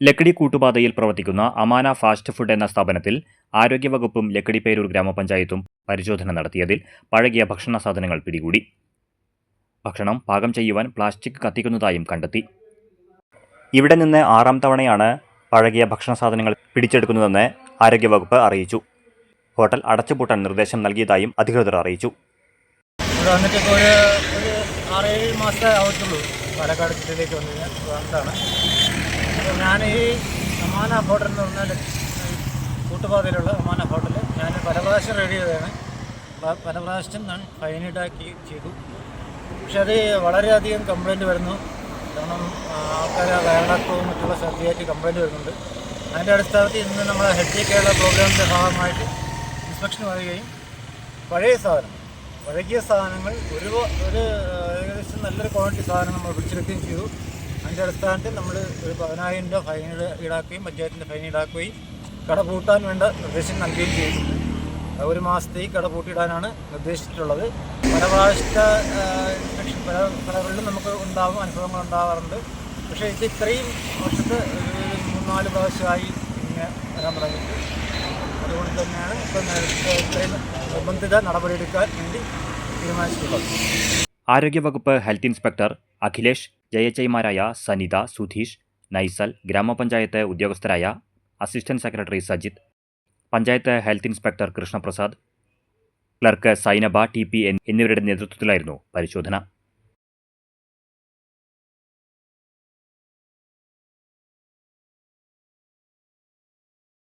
ലക്കിടി കൂട്ടുപാതയിൽ പ്രവർത്തിക്കുന്ന Amana fast food എന്ന സ്ഥാപനത്തിൽ ആരോഗ്യവകുപ്പും ലക്കടിപ്പേരൂർ ഗ്രാമപഞ്ചായത്തും പരിശോധന നടത്തിയതിൽ പഴകിയ ഭക്ഷണ സാധനങ്ങൾ പിടികൂടി. ഭക്ഷണം പാകം ചെയ്യുവാൻ പ്ലാസ്റ്റിക് കത്തിക്കുന്നതായും കണ്ടെത്തി. ഇവിടെ നിന്ന് ആറാം തവണയാണ് പഴകിയ ഭക്ഷണ സാധനങ്ങൾ പിടിച്ചെടുക്കുന്നതെന്ന് ആരോഗ്യവകുപ്പ് അറിയിച്ചു. ഹോട്ടൽ അടച്ചുപൂട്ടാൻ നിർദ്ദേശം നൽകിയതായും അധികൃതർ അറിയിച്ചു. വന്നിട്ടൊക്കെ ഒരു ആറേഴ് മാസത്തെ ആവത്തുള്ളൂ പാലക്കാട് ജില്ലയിലേക്ക് വന്നു കഴിഞ്ഞാൽ ഞാൻ ഈ അമാന ഹോട്ടൽ എന്ന് പറഞ്ഞാൽ കൂട്ടുപാതയിലുള്ള അമാന ഹോട്ടൽ ഞാൻ പല പ്രാവശ്യം റെഡി ചെയ്തതാണ്. പല പ്രാവശ്യം ഞാൻ ഫൈനിടാക്കി ചെയ്തു. പക്ഷെ അത് വളരെയധികം കംപ്ലൈന്റ് വരുന്നു. കാരണം ആൾക്കാർ വയറിളക്കവും മറ്റുള്ള ശ്രദ്ധയായിട്ട് കംപ്ലൈന്റ് വരുന്നുണ്ട്. അതിന്റെ അടിസ്ഥാനത്തിൽ ഇന്ന് നമ്മൾ ഹെഡ് കേരള പ്രോഗ്രാമിന്റെ ഭാഗമായിട്ട് ഇൻസ്പെക്ഷൻ വരികയും പഴയ സാധനം പഴകിയ സാധനങ്ങൾ ഒരു ഒരു ഏകദേശം നല്ലൊരു ക്വാളിറ്റി സാധനം നമ്മൾ പിടിച്ചെടുക്കുകയും ചെയ്തു. അതിന്റെ അടിസ്ഥാനത്തിൽ നമ്മൾ ഒരു പതിനായിരം രൂപ ഫൈൻ ഈടാക്കുകയും പഞ്ചായത്തിന്റെ ഫൈൻ ഈടാക്കുകയും കട പൂട്ടാൻ വേണ്ട നിർദ്ദേശം നൽകുകയും ചെയ്തിട്ടുണ്ട് ഒരു ഒരു മാസത്തേക്ക് കട പൂട്ടിയിടാനാണ് നിർദ്ദേശിച്ചിട്ടുള്ളത്. പല പ്രാവശ്യത്തെ പല കടകളിലും നമുക്ക് ഉണ്ടാവും അനുഭവങ്ങൾ ഉണ്ടാവാറുണ്ട്. പക്ഷേ ഇത് ഇത്രയും വർഷത്തെ ഒരു മൂന്നാൽ പ്രാവശ്യമായി ഇങ്ങനെ വരാൻ തുടങ്ങിയിട്ട് അതുകൊണ്ട് തന്നെയാണ് ഇപ്പം നേരത്തെ ഇത്രയും നിർബന്ധിത നടപടിയെടുക്കാൻ വേണ്ടി തീരുമാനിച്ചിട്ടുള്ളത്. ആരോഗ്യവകുപ്പ് ഹെൽത്ത് ഇൻസ്പെക്ടർ അഖിലേഷ് ജയച്ചൈമാരായ സനിത സുധീഷ് നൈസൽ ഗ്രാമപഞ്ചായത്ത് ഉദ്യോഗസ്ഥരായ assistant secretary Sajith panchayat health inspector Krishnaprasad clerk Sainaba T P എന്നിവരുടെ നേതൃത്വത്തിലായിരുന്നു പരിശോധന.